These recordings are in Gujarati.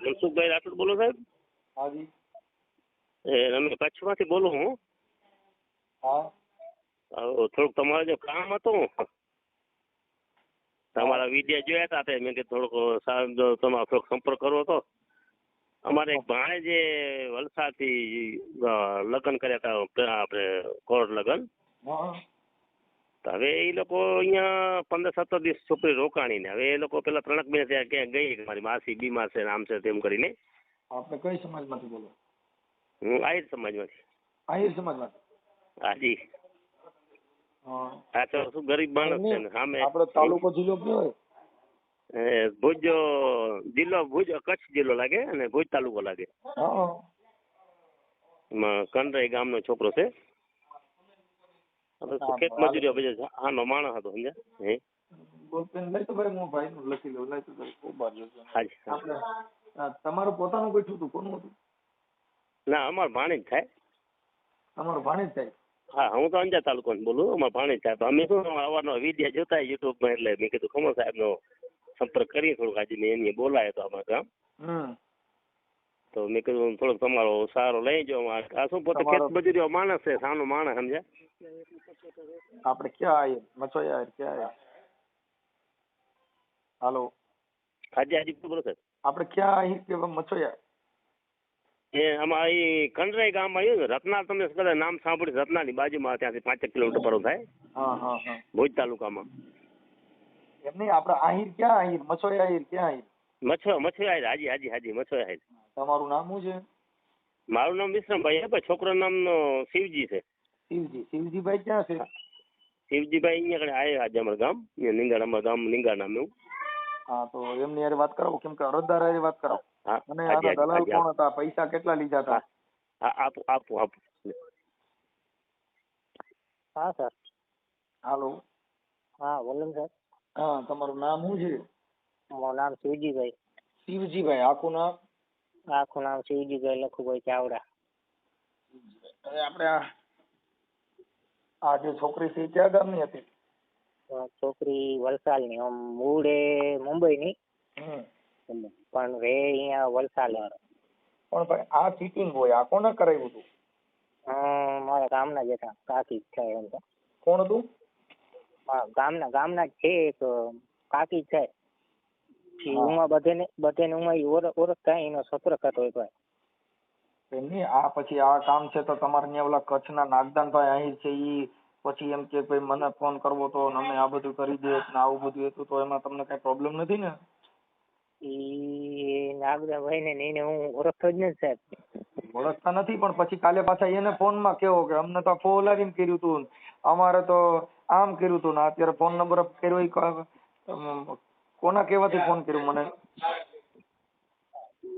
મનસુખભાઈ રાઠોડ બોલો સાહેબ? હાજી એ અમે કચ્છમાંથી બોલું હું. હા. થોડુંક તમારે જો કામ હતું. તમારા વિડિયા જોયા હતા તે મેં કે થોડોક તમારો થોડોક સંપર્ક કરવો હતો. અમારે એક ભાણે જે વલસાડથી લગ્ન કર્યા હતા આપણે કોર્ટ લગ્ન. હવે એ લોકો અહીંયા પંદર સત્તર દિવસ છોકરી રોકાણી ને હવે એ લોકો પેલા ત્રણક મહિના ત્યાં ક્યાંક ગઈ મારી માસી બીમાર છે ને આમ છે તેમ કરીને. આપણે કઈ સમાજમાંથી બોલો? હું આહિર સમાજમાંથી. આહિર સમાજમાંથી? હાજી હા તો શું ગરીબ માણસ છે ને સામે આપણો તાલુકો જિલ્લો કયો ભુજ જિલ્લો ભુજ કચ્છ જિલ્લો લાગે અને ભુજ તાલુકો લાગે. હા એમાં કંડરાઈ ગામનો છોકરો છે. ખેત મજૂરી બધે આનો માણસ હતો સમજ્યા? હે? નું બાજુ તમારું પોતાનું બેઠું હતું કોનું હતું? ના અમાર ભાણેજ થાય. તમારું ભાણેજ થાય? હા હું તો અંજા તાલુકો બોલું અમાર ભાણેજ થાય. તો અમે શું અવારનો વીડિયો જોતા યુટ્યુબમાં એટલે મેં કીધું ખમો સાહેબનો સંપર્ક કરી થોડુંક આજે મેં એની બોલાયો તો અમારા ગામ. તો મેં કીધું થોડોક તમારો સારો લઈ જાઓ અમારે. આ શું પોતે ખેત મજૂરીઓ માણસ છે સાનો માણસ સમજ્યા? આપણે ક્યાં આહિર મચોયા યાર ક્યાં આહિર હાલો. હાજી હાજી બોલો સર આપણે ક્યાં આહિર કે મચોયા? એ આમાં એ કંડરાઈ ગામ આવ્યું ને રત્ના તમે કદાચ નામ સાંભળ્યું રત્નાની બાજુમાં ત્યાંથી પાંચેક કિલોમીટર પર થાય. હા હા હા. ભુજ તાલુકામાં. એમ નહીં આપણે આહિર ક્યાં આહિર? મચોયા આહિર ક્યાં આહિર? મછો મછો આહિર હાજી હાજી હાજી મછો આહિર. તમારું નામ શું છે? મારું નામ વિશ્રમભાઈ છે પણ છોકરાનું નામ શિવજી છે. શિવજી શિવજીભાઈ ક્યાં છે? શિવજીભાઈ અહીંયા આવ્યા આજે અમારા ગામ અહીંયા નિંગાળ અમારા ગામ નિંગાળ નામ એવું. હા તો એમની હારે વાત કરાવો કેમ કે અરજદાર હારે વાત કરાવો. અને આના દલાલ કોણ હતા? પૈસા કેટલા લીધા હતા? હા આપો આપો આપો. હા સર. હાલો. હા ને સર. હા તમારું નામ શું છે? મારું નામ શિવજીભાઈ. શિવજીભાઈ આખું નામ? આખું નામ શિવજીભાઈ લખુભાઈ ચાવડા. હવે આપણે આ આ જે છોકરી છે ક્યાં ગામની હતી? છોકરી વલસાડની આમ મૂળ એ મુંબઈની. પણ રે અહીંયા વલસાડ પણ ભાઈ આ ચીટિંગ હોય આ કોને કરાવ્યું હતું મારા ગામના જ હતા કાકી છે એમ તો. કોણ હતું? ગામના ગામના જ છે એક કાકી છે. ઉમા બધેને બધેને ઉમા ઈ ઓળખ થાય એનો છોકરો થતો હોય એમની આ પછી આ કામ છે તો તમારે ત્યાં ઓલા કચ્છના નાગદાનભાઈ અહીં છે ઈ પછી એમ કે ભાઈ મને ફોન કરવો તો ને અમે આ બધું કરી દઈએ ને આવું બધું હતું તો એમાં તમને કઈ પ્રોબ્લેમ નથી ને? ઈ નાગદાભાઈ ને એને હું ઓળખતો જ નથી સાહેબ. ઓળખતા નથી પણ પછી કાલે પાછા એને ફોનમાં કેવો કે અમને તો ફોલાવીને કર્યું તું અમારે તો આમ કર્યું તું ને અત્યારે ફોન નંબર કર્યો ઈ ક- અમ, કોના કહેવાથી ફોન કર્યો મને?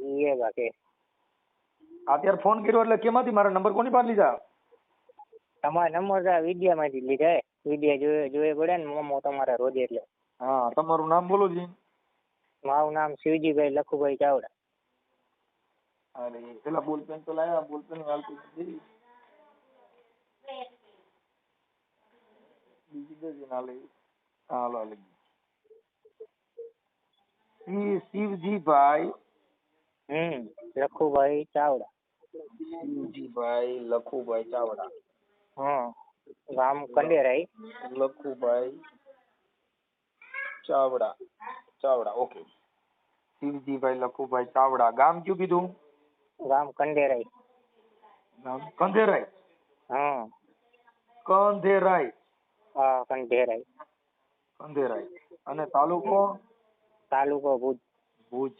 ઈ એ બાકી અત્યારે ફોન કર્યો એટલે કેમાંથી? મારા નંબર કોની પાસે લીધા? તમારા નંબર તો વીડિયો માંથી લીધા વિડિયા જોયે જોયે પડે ને મોમો તમારા રોજ એટલે. હા તમારું નામ બોલો જી. મારું નામ શિવજીભાઈ લખુભાઈ ચાવડા. અરે પેલા બોલપેન તો લાવ્યા બોલ પેન હાલતી નથી બીજી દેજે ના લઈ હાલો હાલો. શિવ શિવજીભાઈ હમ લખુભાઈ ચાવડા. શિવજીભાઈ લખુભાઈ ચાવડા. હમ ગામ કંડેરાઈ લખુભાઈ ચાવડા. ચાવડા ઓકે. શિવજીભાઈ લખુભાઈ ચાવડા. ગામ કયું કીધું? ગામ કંડેરાઈ ગામ કંધેરાઈ હમ કંધેરાઈ. હા કંડેરાઈ કંધેરાઈ. અને તાલુકો? તાલુકો ભુજ. ભુજ.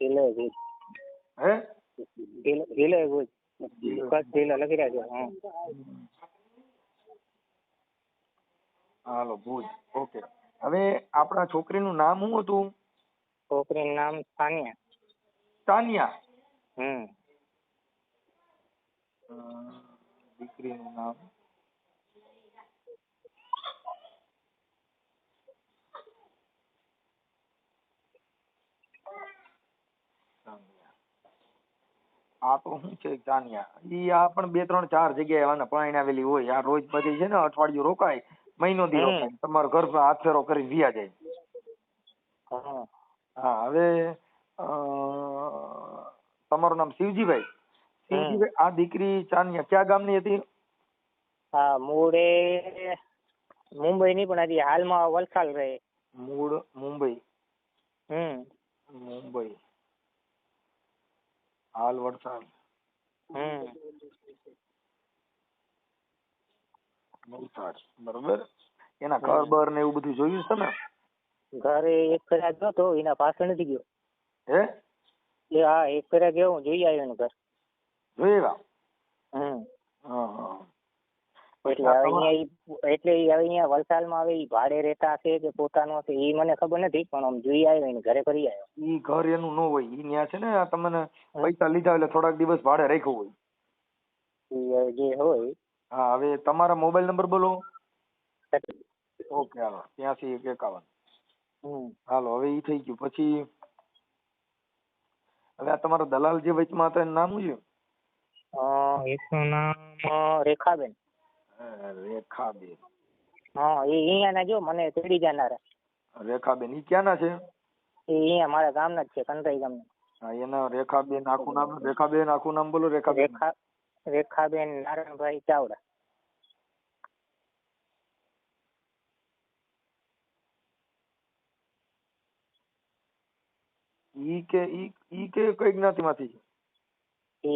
જિલ્લો ભુજ. હે? લખી છે હાલો ભુજ. ઓકે હવે આપણા છોકરીનું નામ શું હતું? છોકરીનું નામ સાનિયા તાનિયા? હમ. દીકરીનું નામ? આ તો શું છે તાનિયા ઈ આ પણ બે ત્રણ ચાર જગ્યાએ આને પરણાવેલી હોય. આ રોજ પછી છે ને અઠવાડિયું રોકાય મહિનો દી રોકાય. તમારા ઘર પર હાથ ફેરો કરીને વ્યા જાય. હા હવે તમારું નામ શિવજીભાઈ. શિવજીભાઈ આ દીકરી ચાંદિયા ક્યાં ગામની હતી? હા મૂળે મુંબઈ ની પણ હજી હાલમાં વલસાડ રહે. મૂળ મુંબઈ. હમ. મુંબઈ. હાલ હમ. વલસાડ બરોબર? એના ઘર બર ને એવું બધું જોયું છે તમે ઘરે એક ફેરા ગયો તો એના પાછળ નથી ગયો. હે? એ હા એક ફેરા ગયો હું જોઈ આવ્યો એનું ઘર. જોઈ આવ્યા? હમ. હા હા. એટલે હવે અહીંયા એટલે હવે અહીંયા વલસાડમાં હવે ઈ ભાડે રહેતા હશે કે પોતાનો હશે એ મને ખબર નથી પણ આમ જોઈ આવ્યો એને ઘરે ફરી આવ્યો. એ ઘર એનું ન હોય એ ન્યા છે ને તમને પૈસા લીધા એટલે થોડાક દિવસ ભાડે રાખ્યું હોય. જે હોય. હા હવે તમારા મોબાઈલ નંબર બોલો. ઓકે હાલો ત્યાંસી એક એકાવન. હાલો હવે એ થઈ ગયું. પછી હવે આ તમારા દલાલ જે વચમાં હતા એનું નામ શું છે? એકનું નામ રેખાબેન. રેખાબેન. હા એ અહીંયાના જો મને તેડી જનારા. રેખાબેન ઈ ક્યાંના છે? એ અહીંયા મારા ગામના જ છે કંટાઈ ગામના. હા એના રેખાબેન આખું નામ રેખાબેન આખું નામ બોલો રેખાબેન. રેખા રેખાબેન નારાયણભાઈ ચાવડા. ઈ કે ઈ ઈ કે કઈ જ્ઞાતિમાંથી છે એ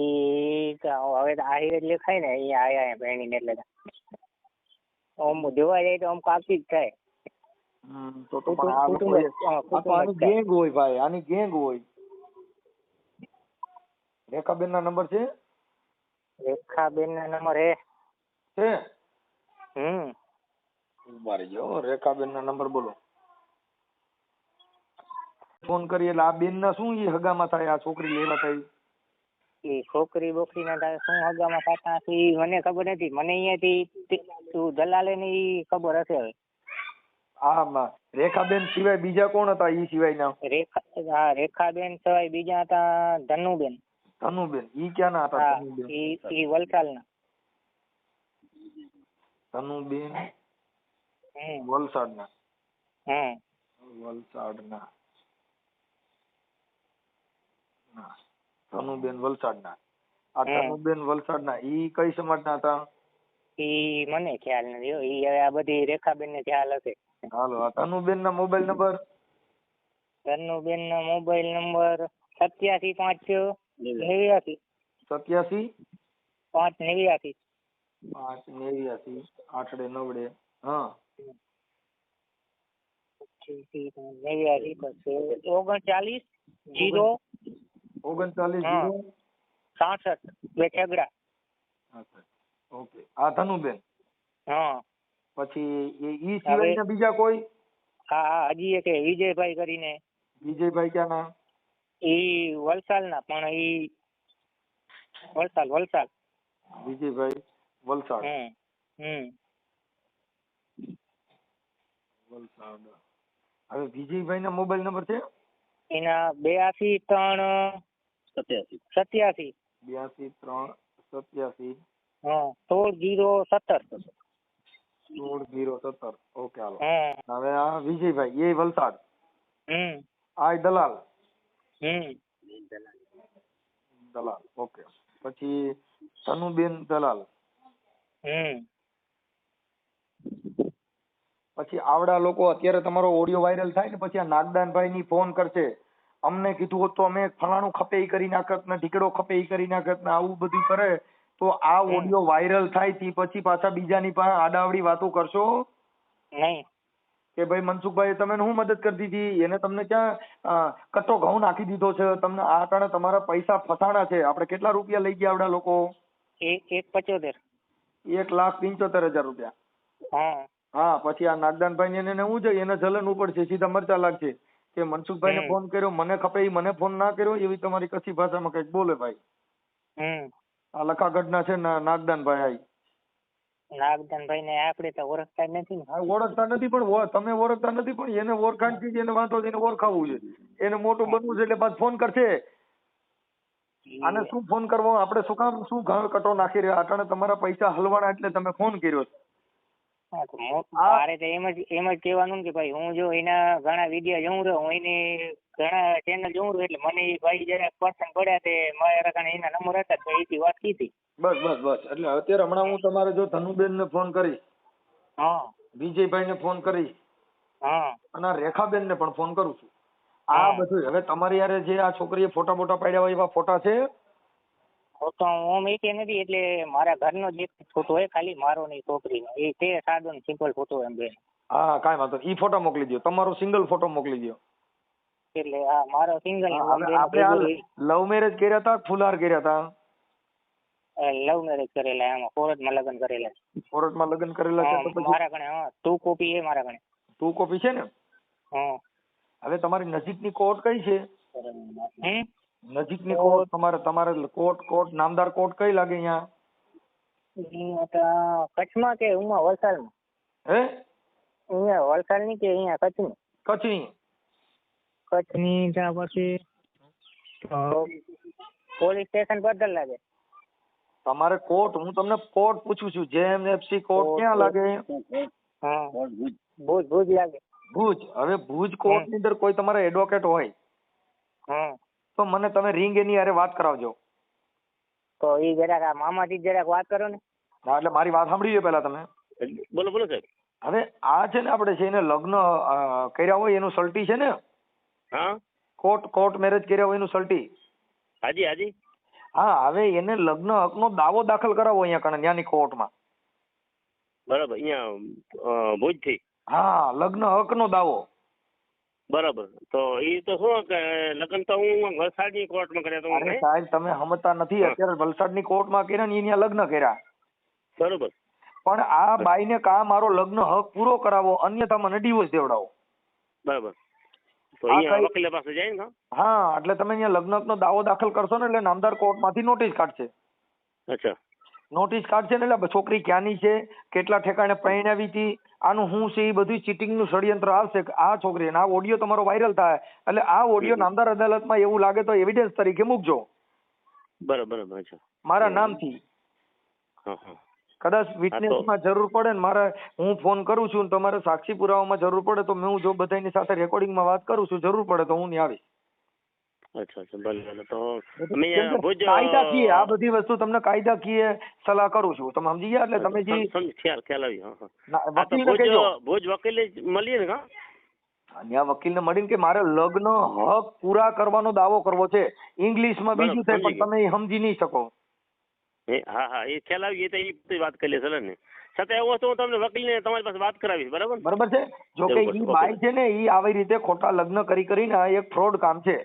હવે તો એટલે જ લેખાય ને અહીંયા આયા ભણીને એટલે આમ જોવા જાય તો આમ કાપી જ થાય. ગેંગ હોય ભાઈ આની ગેંગ હોય. રેખાબેન ના નંબર છે? રેખાબેન ના નંબર હે. છે? હમ. ઊભા રહેજો રેખાબેન ના નંબર બોલો. ફોન કરી એટલે આ બેન ના શું ઈ હગામાં થાય આ છોકરી લેવા થાય? એ છોકરી બોકરી ના તારે શું હગામાં થતા હશે એ મને ખબર નથી. મને અહીંયાથી તે- દલાલે ને એ ખબર હશે હવે. આમાં રેખાબેન સિવાય બીજા કોણ હતા ઈ સિવાય ના રેખા હા રેખાબેન સિવાય બીજા હતા ધનુબેન. ધનુબેન. ઈ ક્યાં ના હતા ધનુબેન? ઈ ઈ વલસાડના. ધનુબેન હમ. વલસાડ ના હમ. વલસાડ ના ના ધનુબેન વલસાડ ના આ હમ. ધનુબેન વલસાડ ના ઈ કઈ સમાજ ના હતા? ઈ મને ખ્યાલ નથી હો. ઈ હવે આ બધી રેખાબેન ને ખ્યાલ હશે. હાલો આ ધનુબેન ના મોબાઈલ નંબર? ધનુબેન નો મોબાઈલ નંબર સત્યાસી પાંચ નેવ્યાસી. સત્યાસી? પાંચ નેવ્યાસી. પાંચ નેવ્યાસી આઠડે નવડે. હા. નેવ્યાસી પછી ઓગણચાલીસ જીરો ઓગણચાલીસ સાસઠ બે ઠેગડા ઓકે. આ ધનુબેન. હા. પછી ઈ સિવાય બીજા કોઈ? હા હા હજી એક વિજયભાઈ કરીને. વિજયભાઈ ક્યાં ના ઈ વલસાડના પણ ઈ વલસાડ વલસાડ. વિજયભાઈ વલસાડ. હમ હમ. વલસાડ. હવે વિજયભાઈ ના મોબાઈલ નંબર છે? એના બ્યાસી ત્રણ સત્યાસી સત્યાસી બ્યાસી ત્રણ સત્યાસી હા સોળ જીરો સત્તર સોળ જીરો સત્તર ઓકે હાલો હા હવે આ વિજયભાઈ એ વલસાડ હમ આ દલાલ હમ દલાલ ઓકે પછી તનુબેન દલાલ હમ પછી આવડા લોકો અત્યારે તમારો ઓડિયો વાયરલ થાય ને પછી આ નાગદાનભાઈ ની ફોન કરશે। અમને કીધું હોત તો અમે ફલાણું ખપે એ કરી નાખત ને ઢીકડો ખપે એ કરી નાખત ને આવું બધું કરે તો આ ઓડિયો વાયરલ થાય તે પછી પાછા બીજાની પાસે આડાવડી વાતો કરશો? નહીં. કે ભાઈ મનસુખભાઈ તમે શું મદદ કરી દીધી? એને તમને ક્યાં અ, ઘઉં નાખી દીધો છે? તમને આ કારણે તમારા પૈસા ફસાણા છે? આપણે કેટલા રૂપિયા લઈ ગયા આવડા લોકો? એક પચોતેર. એક લાખ પંચોતેર હજાર રૂપિયા. હા. હા પછી આ નાગદાનભાઈ ને એને હું છે એને જલન ઉપડશે સીધા મરચા લાગશે. કે મનસુખભાઈ ને ફોન કર્યો મને ખપે એ મને ફોન ના કર્યો એવી તમારી કચ્છી ભાષામાં કંઈક બોલે ભાઈ? આ લખાગઢ ના છે નાગદાન ભાઈ આઈ. નાગદાનભાઈ ને આપણે તો ઓળખતા નથી ને. ઓળખતા નથી પણ તમે ઓળખતા નથી પણ એને ઓળખાણ છે એને વાંધો એને ઓળખાવું છે. એને મોટું બનવું છે એટલે પાછ ફોન કરશે. આને શું ફોન કરવો? આપણે શું કામ શું ઘર કટો નાખી રહ્યા? અટાણે તમારા પૈસા હલવાના એટલે તમે ફોન કર્યો. મારે તો એમ જ એમ જ કહેવાનું કે ભાઈ હું જો એના ઘણા વીડિયો જોઉં રહ્યો હું એની ઘણા ચેનલ જોઉં રહ્યો એટલે મને ઈ ભાઈ જરાક પસંદ પડ્યા તે મારા કને એના નંબર હતા તો એથી વાત કીધી. બસ બસ બસ. એટલે અત્યારે હમણાં હું તમારે જો ધનુબેન ને ફોન કરી હા. વિજયભાઈ ને ફોન કરી હા. અને રેખાબેન ને પણ ફોન કરું છું. આ હા. બધું હવે તમારી યારે જે આ છોકરીએ ફોટા બોટા પાડ્યા હોય એવા ફોટા છે? ફોટો હું મેકે નથી એટલે મારા ઘરનો જ એક ફોટો હોય ખાલી મારો નહીં છોકરીનો. એ તે સાદો ને સિમ્પલ ફોટો એમ બેન. હા કાંઈ વાંધો ઈ ફોટો મોકલી દો તમારો સિંગલ ફોટો મોકલી દો એટલે આ મારો સિંગલ આપણે લવ મેરેજ કર્યા હતા ફુલાર કર્યા હતા? લવ મેરેજ કરેલા એમાં કોર્ટમાં લગ્ન કરેલા કોર્ટમાં લગ્ન કરેલા છે તો મારા કણે હા ટુ કોપી એ મારા કણે ટુ કોપી છે ને? હા. હવે તમારી નજીકની કોર્ટ કઈ છે? હમ? નજીકની કોર્ટ તમારે તમારે કોર્ટ કોર્ટ નામદાર કોર્ટ કઈ લાગે અહીંયા? અહીંયા તો કચ્છમાં કે ઉમાં વલસાડમાં? હે? અહીંયા વલસાડની કે અહીંયા કચ્છની? કચ્છની. કચ્છની ત્યાં પછી પોલીસ સ્ટેશન બદલ લાગે. તમારે કોર્ટ હું તમને કોર્ટ પૂછું છું. જેએમએફસી કોર્ટ ક્યાં લાગે હા. ભુજ ભુજ લાગે. ભુજ. હવે ભુજ કોર્ટની અંદર કોઈ તમારા એડવોકેટ હોય? હા. તો મને તમે રિંગ એની હારે વાત કરાવજો. તો એ જરાક આ મામાથી જરાક વાત કરો ને. હા એટલે મારી વાત સાંભળી લો પહેલા તમે. બોલો બોલો સાહેબ. હવે આ છે ને આપણે છે એને લગ્ન કર્યા હોય એનું સલ્ટી છે ને? હા. કોર્ટ કોર્ટ મેરેજ કર્યા હોય એનું સલ્ટી. હાજી હાજી. હા હવે એને લગ્ન હકનો દાવો દાખલ કરાવો અહીંયા કણે ત્યાંની કોર્ટમાં. બરાબર અહીંયા ભુજથી. હા લગ્ન હકનો દાવો. બરાબર. તો એ તો શું કે લગ્ન તો હું વલસાડની કોર્ટમાં કર્યા તો અરે સાહેબ તમે સમજતા નથી. અત્યારે વલસાડની કોર્ટમાં કર્યા ને અહીંયા લગ્ન કર્યા. બરોબર. પણ આ બાઈને કા મારો લગ્ન હક પૂરો કરાવો અન્યથા મને ડિવોર્સ દેવડાવો. બરાબર. તો અહીંયા વકીલ પાસે જાય ને હા? એટલે તમે અહીંયા લગ્ન હકનો દાવો દાખલ કરશો ને એટલે નામદાર કોર્ટમાંથી નોટિસ કાઢશે. અચ્છા. નોટિસ કાઢશે ને એટલે છોકરી ક્યાંની છે કેટલા ઠેકાણે પરણાવી હતી આનું હું છે એ બધું ચીટિંગનું ષડયંત્ર આવશે. કે આ છોકરી અને આ ઓડિયો તમારો વાયરલ થાય. એટલે આ ઓડિયો. નામદાર અદાલતમાં એવું લાગે તો એવિડન્સ તરીકે મૂકજો. બરાબર બરાબર મારા. નામથી. કદાચ વિટનેસમાં જરૂર પડે ને મારે હું ફોન કરું છું તમારે સાક્ષી પુરાવામાં જરૂર પડે તો હું જો બધાની સાથે રેકોર્ડિંગમાં વાત કરું છું જરૂર પડે તો હું નહીં આવીશ અચ્છા અચ્છા ભલે ભલે તો અમે કેમ અહીંયા કે ભુજ કાયદાકીય આ બધી વસ્તુ તમને કાયદાકીય સલાહ કરું છું. તમે સમજી ગયા? એટલે તમે જે ખ્યાલ ખ્યાલ આવી હા હા. ના, આ તો વકીલને ભુજ ભુજ વકીલે મળીએ ને કા ત્યાં વકીલને મળીને કે મારે લગ્ન હક પૂરા કરવાનો દાવો કરવો છે. ઇંગ્લિશમાં માં બીજું થાય પણ તમે સમજી નહીં શકો. હા હા એ ખ્યાલ આવી તો એ બધી વાત કરી લે ચાલે ને. છતાં એવું હું તમને વકીલને તમારી પાસે વાત કરાવીશ બરાબર? બરાબર છે? જો કે બાઈ છે ને એ આવી રીતે ખોટા લગ્ન કરી કરીને એક ફ્રોડ કામ છે.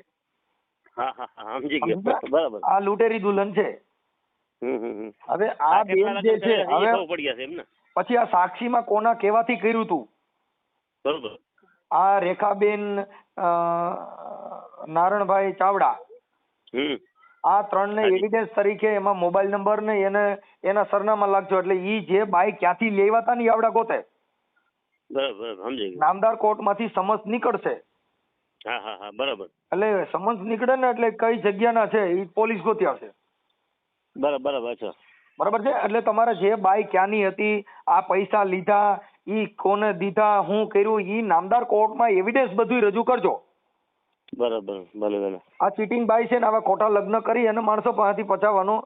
હા હા હા સમજી ગયો. બરાબર. આ લૂંટેરી દુલ્હન છે. હવે આ બેન જે છે હવે પછી આ સાક્ષીમાં કોના કેવાથી કર્યું તું? બરોબર. આ રેખાબેન નારણભાઈ ચાવડા. આ ત્રણ ને. એવિડન્સ તરીકે એમાં મોબાઈલ નંબર ને એને એના સરનામા લાગજો. એટલે ઈ જે બાઈ ક્યાંથી લેવાતા ની આવડા ગોતે. નામદાર કોર્ટમાંથી સમન્સ નીકળશે. હા હા હા બરાબર. એટલે સમન્સ નીકળે ને એટલે કઈ જગ્યાના છે એ પોલીસ ગોતી આવશે. બરાબર બરાબર અચ્છા. બરાબર છે? એટલે તમારે જે બાઈ ક્યાંની હતી આ પૈસા લીધા ઈ કોને દીધા હું કર્યું ઈ નામદાર કોર્ટમાં એવિડન્સ બધું રજૂ કરજો. બરાબર ભલે ભલે. આ ચીટિંગ બાઈ છે ને આવા ખોટા લગ્ન કરી અને માણસો પાસેથી પચાવવાનું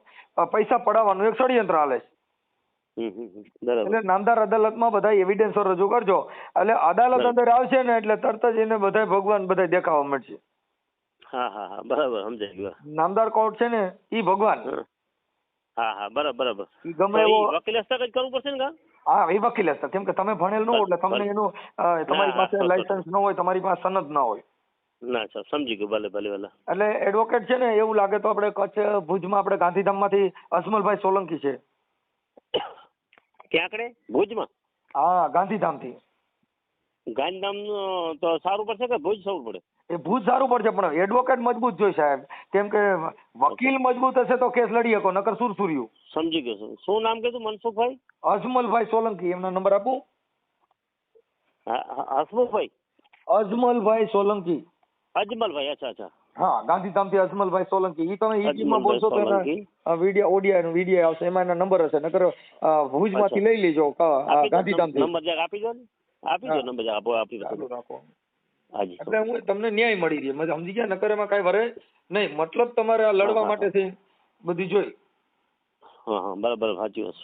પૈસા પડાવવાનું એક ષડયંત્ર હાલે છે હમ હમ હમ. બરાબર એટલે નામદાર અદાલતમાં બધા એવિડન્સો રજૂ કરજો. એટલે અદાલત અંદર આવશે ને એટલે તરત જ એને બધા ભગવાન બધા દેખાવા મળશે. હા હા હા. બરાબર સમજાઈ ગયો. નામદાર કોર્ટ છે ને ઈ ભગવાન. હા. હા બરાબર બરાબર. ગમે એવો વકીલ હસ્તક જ કરવું પડશે ને હા એ વકીલ હસ્તક કેમ કે તમે ભણેલ ન હોય એટલે તમને એનું તમારી પાસે લાયસન્સ ન હોય તમારી પાસે સનદ ના હોય. ના સર સમજી ગયું. ભલે ભલે ભલે. એટલે એડવોકેટ છે ને એવું લાગે તો આપણે કચ્છ ભુજમાં આપણે ગાંધીધામમાંથી અજમલભાઈ સોલંકી છે. ક્યાં કડે ભુજમાં? હા ગાંધીધામથી. ગાંધીધામ તો સારું પડશે કે ભુજ સારું પડે? એ ભુજ સારું પડશે પણ એડવોકેટ મજબૂત જોઈ સાહેબ. કેમ કે વકીલ મજબૂત હશે તો કેસ લડી શકો નકર સુરસુર્યું. સમજી ગયો શું નામ કીધું? મનસુખભાઈ? અજમલભાઈ સોલંકી એમનો નંબર આપું? હસમુખભાઈ અજમલભાઈ સોલંકી. અજમલભાઈ અચ્છા અચ્છા. હા ગાંધીધામથી અજમલભાઈ સોલંકી ઈ તમે ઈજીમાં બોલશો તો એના સોલંકી. ઓડિયા નું વીડિયો આવશે એમાં એના નંબર હશે નકર ભુજમાંથી લઈ લેજો ગાંધીધામથી નંબર જરાક આપી દો ને. આપી દો નંબર જરાક આપો આપી દો રાખો. એટલે હું તમને ન્યાય મળી રહે. સમજી ગયા? નકર એમાં કઈ વરે નહીં. મતલબ તમારે આ લડવા માટે છે. બધી જોઈ. હા હા બરાબર સાચી વાત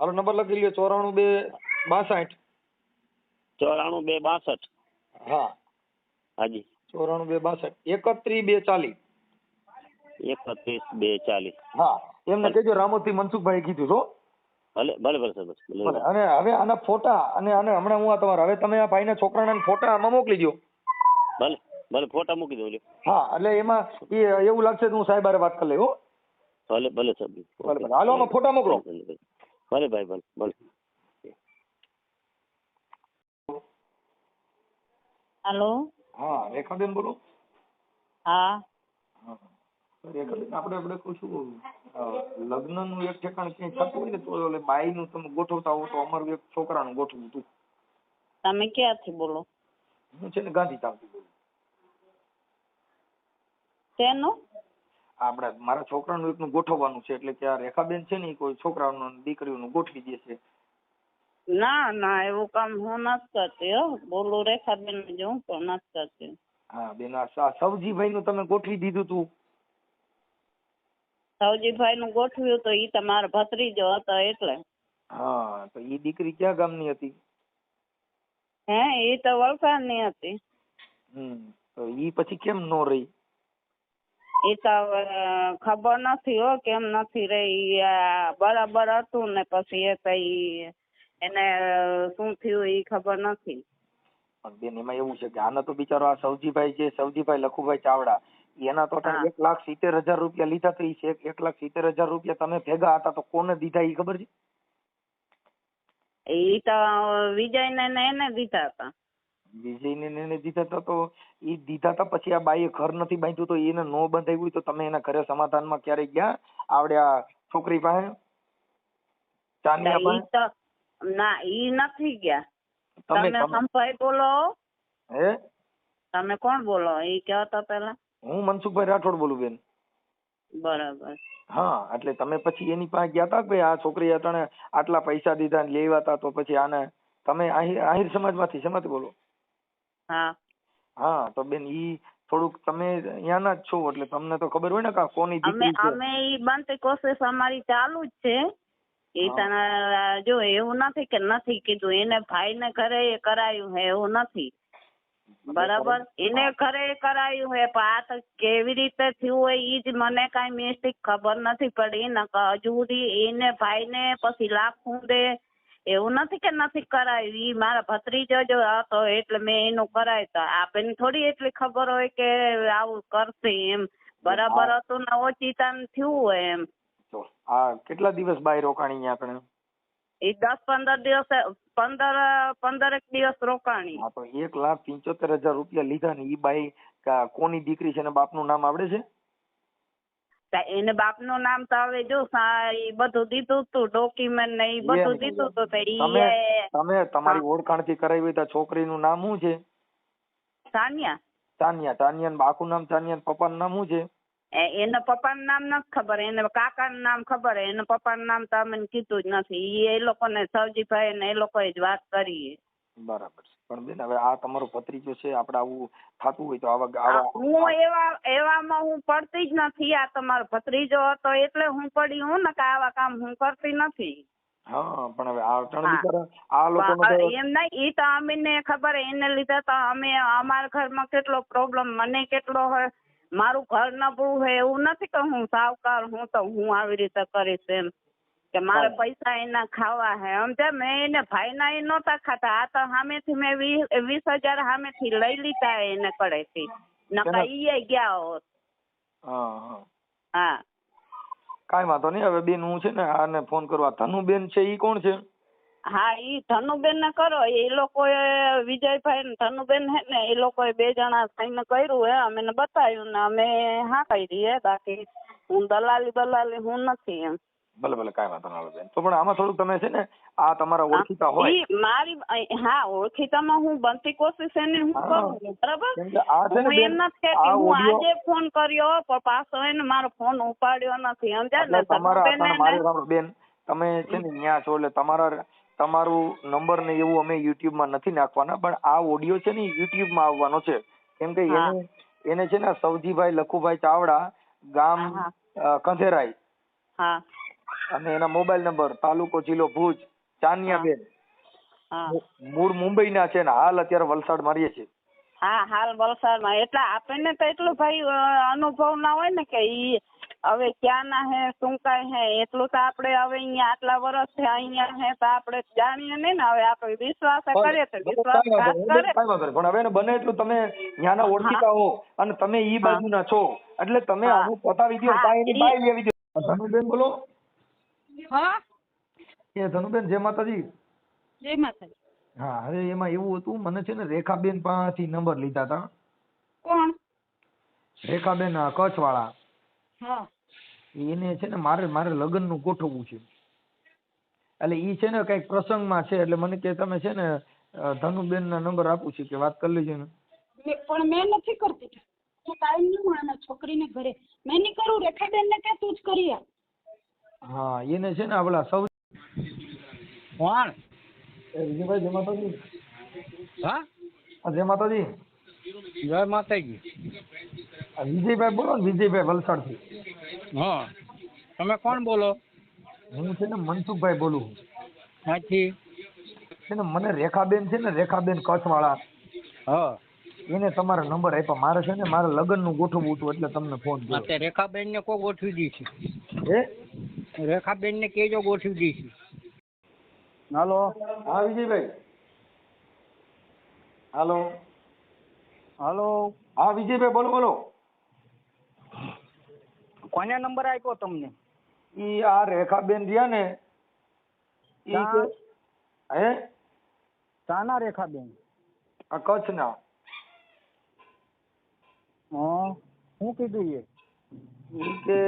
હાલો નંબર લખી લ્યો ચોરાણું બે બાસઠ. ચોરાણું બે બાસઠ. હા. હાજી. ચોરાણું બે બાસઠ. એકત્રીસ બે ચાલીસ. એકત્રીસ બે ચાલીસ. હા. એમને કહેજો રામોતી મનસુખભાઈ કીધું છો ભલે ભલે ભલે સાહેબ. અને હવે આના ફોટા અને આને હમણાં હું આ તમારા હવે તમે આ ભાઈને છોકરાના ફોટા આમાં મોકલી દો ભલે ભલે ફોટા મૂકી દો હા એટલે એમાં એ એવું લાગશે હું સાહેબ વાત કરી લઉં હો. ભલે ભલે સાહેબ. ભલે ભલે. હાલો આમાં ફોટા મોકલો. ભલે ભાઈ ભલે ભલે. હાલો? હા રેખાબેન બોલો. હા. રેખાબેન આપણે આપણે કહું છું લગ્નનું એક ઠેકાણ ક્યાંય થતું હોય ને તો ઓલે બાઈનું તમે ગોઠવતા હો તો અમારું એક છોકરાનું ગોઠવું હતું તમે ક્યાંથી બોલો? હું છે ને ગાંધીધામથી બોલું. મારા આપણે મારા છોકરાનું એકનું ગોઠવવાનું છે એટલે કે આ રેખાબેન છે ને કોઈ કોઈ છોકરાનું ને દીકરીનું ગોઠવી દેશે ના ના એવું કામ હું નથી કરતી હો. બોલું રેખાબેન જ હું પણ નથી કરતી. હા બેન આ સવજીભાઈ નું તમે ગોઠવી દીધું તું. સવજીભાઈ નું ગોઠવ્યું તો ઈ તમારો ભત્રીજો હતો એટલે. હા તો ઈ દીકરી ક્યાં ગામની હતી? હે ઈ તો વલસાડની હતી. હમ તો ઈ પછી કેમ નો રહી? ઈ તો ખબર નથી હો કેમ નથી રહી. બરાબર હતું ને પછી એ કઈ એને શું થયું એ ખબર નથી. બેન એમાં એવું છે કે આને તો બિચારો આ સવજીભાઈ છે સવજીભાઈ લખુભાઈ ચાવડા એના તો એક લાખ સિત્તેર હજાર રૂપિયા લીધા તો એ એક લાખ સિત્તેર હજાર રૂપિયા તમે ભેગા હતા તો કોને દીધા એ ખબર છે? એ તો વિજય ને એને દીધા હતા. વિજયને એને દીધા હતા તો એ દીધા હતા પછી આ બાઈએ ઘર નથી બાંધ્યું તો એને નો બંધાવ્યું તો તમે એના ઘરે સમાધાનમાં ક્યારે ગયા? આવડે આ છોકરી પાસે? ચાંદિયા પાસે ના ઈ નથી ગયા. તમે સંભાઈ બોલો. હે? તમે કોણ બોલો? ઈ કહો તો પેલા? હું મનસુખભાઈ રાઠોડ બોલું બેન. બરાબર. હા એટલે તમે પછી એની પાસે ગયા હતા કે આ છોકરી અટાણે આટલા પૈસા દીધા ને લેવા હતા તો પછી આને તમે આહિર સમાજમાંથી શેમાંથી બોલો? હા. હા તો બેન ઈ થોડુંક તમે અહીંયાના જ છો એટલે તમને તો ખબર હોય ને કે કોની દીકરી છે. અમે ઈ બનતી કોશિશ અમારી ચાલુ જ છે. હા. તને જો એવું નથી કે નથી કીધું એને ભાઈને ઘરે એ કરાયું હે એવું નથી. બરાબર? એને ઘરે કરાયું હે પણ આ તો કેવી રીતે થયું હોય એ જ મને કાંઈ મિસ્ટેક ખબર નથી પડી હજુ સુધી એને ભાઈને પછી લાખું દે એવું નથી કે નથી કરાયું એ મારા ભત્રીજો જ હતો એટલે મેં એનું કરાયું તો. આપણને થોડી એટલી ખબર હોય કે આવું કરશે એમ. બરાબર હતું ને ઓચિતાન થયું હોય એમ. તો આ કેટલા દિવસ બાય રોકાણી અહીંયા આપણે? એ દસ પંદર દિવસ પંદર પંદરેક દિવસ રોકાણી. હા તો એક લાખ પંચોતેર હજાર રૂપિયા લીધા ને ઈ બાઈ કા- કોની દીકરી છે ને બાપનું નામ આવડે છે? તા એને બાપનું નામ તો હવે જો સા- ઈ બધું દીધું તું ડોક્યુમેન્ટ ને એ બધું દીધું તું તો તમે એ તમે તમારી ઓળખાણથી કરાવી હોય તો આ છોકરીનું નામ શું છે? સાનિયા. સાનિયા. તાનિયા આખું નામ પપ્પા પપ્પાનું નામ શું છે? એ- એના પપ્પાનું નામ નથી ખબર એને કાકાનું નામ ખબર એના પપ્પાનું નામ તો અમને કીધું જ નથી. એ લોકોને સવજીભાઈ ને એ લોકોએ જ વાત કરી બરાબર છે. પણ બેન હવે આ તમારો ભત્રીજો છે આપણે આવું થતું હોય તો આવા આવા હું એવા એવામાં હું પડતી જ નથી. આ તમારો ભત્રીજો હતો એટલે હું પડી હું ને કે આવા કામ હું કરતી નથી. હા પણ હવે આ ત્રણ બિચારા આ લોકો એમ નહીં ઈ તો અમને ખબર એને લીધે તો અમે અમારા ઘરમાં કેટલો પ્રોબ્લેમ મને કેટલો હોય મારું ઘર નબળું હોય એવું નથી કે હું સાવકાર હું તો હું આવી રીતે કરીશ એમ. કે મારે પૈસા એના ખાવા હે. સમજ્યા? મેં એને ભાઈના એ નહોતા ખાતા. આ તો સામેથી મેં વીસ હજાર સામેથી લઈ લીધા એને કડેથી. નકા ઈ ગયા હોત. હા હા. વાંધો નહીં. હવે બેન હું છે ને આને ફોન કરવા. ધનુબેન છે ઈ કોણ છે? હા એ ધનુબેન ને કરો. એ લોકોએ વિજયભાઈ ને ધનુબેન હે ને એ લોકોએ બે જણા થઈને કર્યું હે. અમે બતાવ્યું ને અમે હા કરી હે બાકી હું દલાલી બલાલી હું નથી એમ. ભલે ભલે કાંઈ વાંધો ના બેન. તો પણ આમાં થોડુંક તમે છે ને આ તમારા ઓળખીતા હોય. મારી હા ઓળખીતામાં હું બનતી કોશિશ એને હું કરું બરાબર? હું એમ નથી કે હું આજે ફોન કર્યો પણ પાછો એને મારો ફોન ઉપાડ્યો નથી સમજાય ને? તમારા બેન તમે છે ને ન્યા છો એટલે તમારા તમારું નંબર ને એવું અમે યુટ્યુબમાં નથી નાખવાના પણ આ ઓડિયો છે ને યુટ્યુબમાં આવવાનો છે. કેમ કે એને એને છે ને સૌજીભાઈ લખુભાઈ ચાવડા ગામ કંધેરાઈ. હા. અને એના મોબાઈલ નંબર તાલુકો જિલ્લો ભુજ ચાનિયાબેન બેન મૂળ મુંબઈના છે ને હાલ અત્યારે વલસાડ મારીએ છીએ. હા હાલ વલસાડમાં. એટલે આપણને તો એટલું ભાઈ અનુભવ ના હોય ને કે ઈ હવે ક્યાં ના હે શું કાંઈ હે એટલું તો આપણે હવે અહીંયા આટલા વર્ષથી અહીંયા હે તો આપણે જાણીએ નહીં ને હવે આપણે વિશ્વાસ કરીએ તો વિશ્વાસ કરે. પણ હવે બને એટલું તમે ત્યાંના ઓળખીતા હો. અને તમે ઈ બાજુના છો એટલે તમે અમુક પતાવી દો કાંઈ એની લેવી દો ધનુબેન બોલો. હા. એ ધનુબેન જય માતાજી. જય માતાજી. હા હવે એમાં એવું હતું મને છે ને રેખાબેન પાસેથી નંબર લીધા હતા કોણ? રેખાબેન કચ્છ વાળા હા. એને છે ને મારે મારે લગ્નનું ગોઠવવું છે. એટલે એ છે ને કંઈક પ્રસંગમાં છે એટલે મને કે તમે છે ને અ, ધનુબેનના નંબર આપું છું કે વાત કરી લેજો ને પણ મેં નથી કરતી. હું ટાઈમ નહીં મળે છોકરીને ઘરે. મેં નહીં કરું રેખાબેન ને કે તું જ કરી. હા એને છે ને આપણા સૌ કોણ? વિજયભાઈ જય માતાજી. હા? જય માતાજી. જય માતાજી. વિજયભાઈ બોલો ને વિજયભાઈ વલસાડથી. હા. તમે કોણ બોલો? હું છે ને મનસુખભાઈ બોલું હાથી છે ને મને રેખાબેન છે ને રેખાબેન કચ્છવાળા. હા. એને તમારો નંબર આપ્યો. મારે છે ને મારે લગ્નનું ગોઠવવું હતું એટલે તમને ફોન કર્યો. રેખાબેન ને કો ગોઠવી દઈશું હે? રેખાબેન ને કેજો ગોઠવી દઈશું હાલો. હા વિજયભાઈ. હાલો. હાલો. હા વિજયભાઈ બોલો બોલો. કોને નંબર આપ્યો તમને? ઈ આ રેખાબેન રહ્યા ને ઈ કે હે? શાના રેખાબેન. આ કચ્છના. હા શું કીધું એ? ઈ કે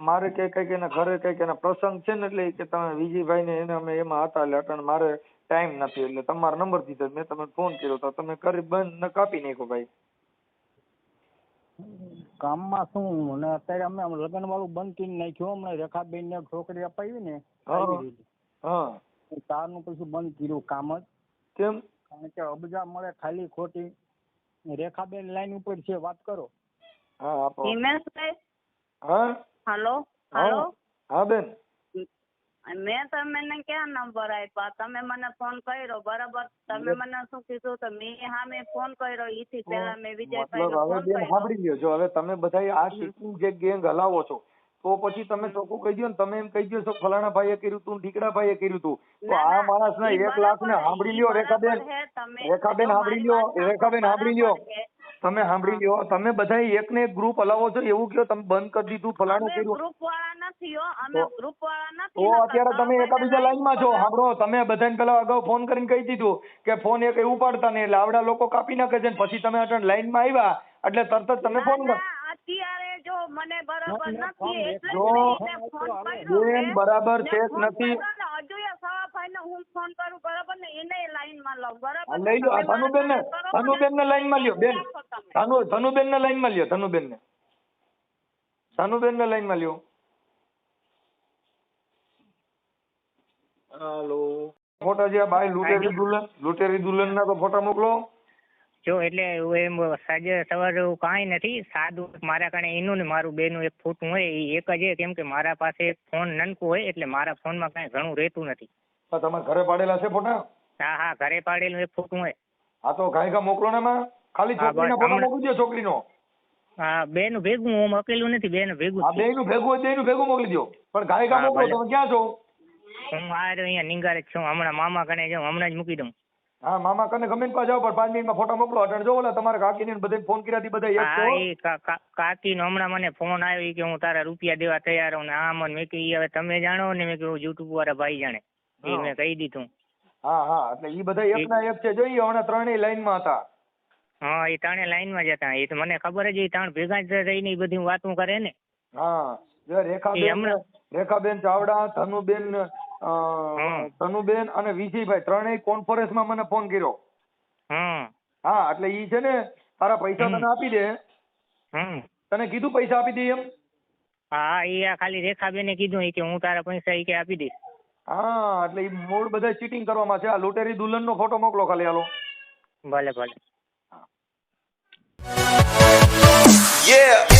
મારે કે કંઈક એના ઘરે કંઈક એના પ્રસંગ છે ને એટલે ઈ કે તમે વિજયભાઈ ને એને અમે એમાં હતા એટલે અટાણે મારે ટાઈમ નથી એટલે તમારો નંબર દીધો મેં તમને ફોન કર્યો તો તમે કરી બંધ ને કાપી નાખ્યો ભાઈ. કામમાં શું? અને અત્યારે અમે લગ્ન વાળું બંધ કરી નાખ્યું. હમણાં રેખાબેન ને છોકરી અપાવી ને તાર તારનું પછી બંધ કર્યું કામ જ. કેમ? કારણ કે અબજા મળે ખાલી ખોટી. રેખાબેન લાઈન ઉપર છે વાત કરો. હા હિમેશભાઈ હા. હલો? હા બેન. મેં તમને ક્યાં નંબર આપ્યા? તમે મને ફોન કર્યો બરાબર? તમે મને શું કીધું તો મેં સામે ફોન કર્યો. ઈથી પહેલા મેં વિજયભાઈ હવે બેન સાંભળી લ્યો. જો હવે તમે બધા આ શીખવું જે ગેંગ હલાવો છો તો પછી તમે ચોખ્ખું કહી દો ને તમે એમ કહી દો છો ફલાણા ભાઈએ કર્યું તું ઢીકડા ભાઈએ કર્યું તું. તો આ માણસ ને એક લાખ ને સાંભળી લ્યો રેખાબેન. તમે- રેખાબેન સાંભળી લ્યો રેખાબેન સાંભળી લ્યો. તમે સાંભળી લ્યો તમે બધા એક ને એક ગ્રુપ હલાવો છો એવું કયો તમે બંધ કરી દીધું ફલાણું કર્યું. ગ્રુપ વાળા નથી હો અમે ગ્રુપ વાળા નથી તો અત્યારે તમે એકાબીજા લાઈનમાં છો સાંભળો તમે બધાને પેલા અગાઉ ફોન કરીને કહી દીધું કે ફોન એક ઉપાડતા નહીં એટલે આવડા લોકો કાપી નાખે છે ને પછી તમે અટણ લાઈનમાં આવ્યા એટલે તરત જ તમે ફોન કરો અત્યારે જો મને બરાબર નથી એટલે જ જો મેં એને ફોન કર્યો બેન બરાબર છે નથી? હજુ એ સવાભાઈને હું ફોન કરું બરાબર ને એને લાઈનમાં લઉં બરાબર લઈ લો આ તમે મારા ધનુબેન ને લાઈન ને લ્યો બેન. ધનુ ધનુબેન ને લ્યો ધનુબેન ને ધનુબેન ને લાઈનમાં લ્યો. હાલો. ફોટા જે ભાઈ લુટેરી લૂંટેરી દુલ્હન લૂટેરી દુલ્હન ના તો ફોટા મોકલો. જો એટલે હું એમ સાંજે સવારે એવું કાંઈ નથી સાદું મારા કણે એનું ને મારું બેનું એક ફોટું હોય એ એક જ કેમ કે મારા પાસે ફોન નનકો હોય એટલે મારા ફોનમાં કાંઈ ઘણું રહેતું નથી. તો તમારા ઘરે પાડેલા છે ફોટા? હા હા ઘરે પાડેલું એક ફોટું હોય. હા તો ગાયકા મોકલો ને એમાં. ખાલી છોકરીનો ફોટો બસ મોકલી દો છોકરીનો. હા બેનું ભેગું હું અકેલું નથી બેનું ભેગું હા જ ભેગું હોય બેયનું ભેગું મોકલી દો. પણ ગાયકા હા, મોકલો તમે ક્યાં છો? હું આ અહીંયા નિંગારે છું હમણાં મામા કણે જાઉં હમણાં જ મૂકી દઉં. હા મામા કને ગમે ને જાવ પણ પાંચ મિનિટમાં ફોટો મોકલો. અટણ જો ઓલા તમારે કાકીને ને બધાને ફોન કર્યાથી બધા એક હા છો એ કા- કા- હમણાં મને ફોન આવ્યો કે હું તારા રૂપિયા દેવા તૈયાર હું ને આ ને મેં કીધું ઈ હવે તમે જાણો ને મેં કીધું યુટ્યુબ વાળા ભાઈ જાણે. એ. મેં કહી દીધું. હા હા એટલે ઈ બધા એક ના એક છે. જોઈએ હમણાં ત્રણેય લાઈનમાં હતા. હા એ ત્રણે લાઈનમાં જ જતા એ તો મને ખબર જ એ ત્રણ ભેગા જ રહીને એ બધી વાતો કરે ને. હા રેખાબેન હમણાં- રેખાબેન ચાવડા ધનુબેન તનુબેન અને વિજયભાઈ ત્રણેય કોન્ફરન્સમાં મને ફોન કર્યો. હા એટલે ઈ છે ને તારા પૈસા તને આપી દે. તને કીધું પૈસા આપી દે એમ? હા એ આ ખાલી રેખાબેને કીધું કે હું તારા પૈસા એ કે આપી દઈશ. હા એટલે એ મૂળ બધા ચીટિંગ કરવામાં છે. આ લોટેરી દુલ્હન નો ફોટો મોકલો ખાલી હાલો. ભલે ભલે. Yeah.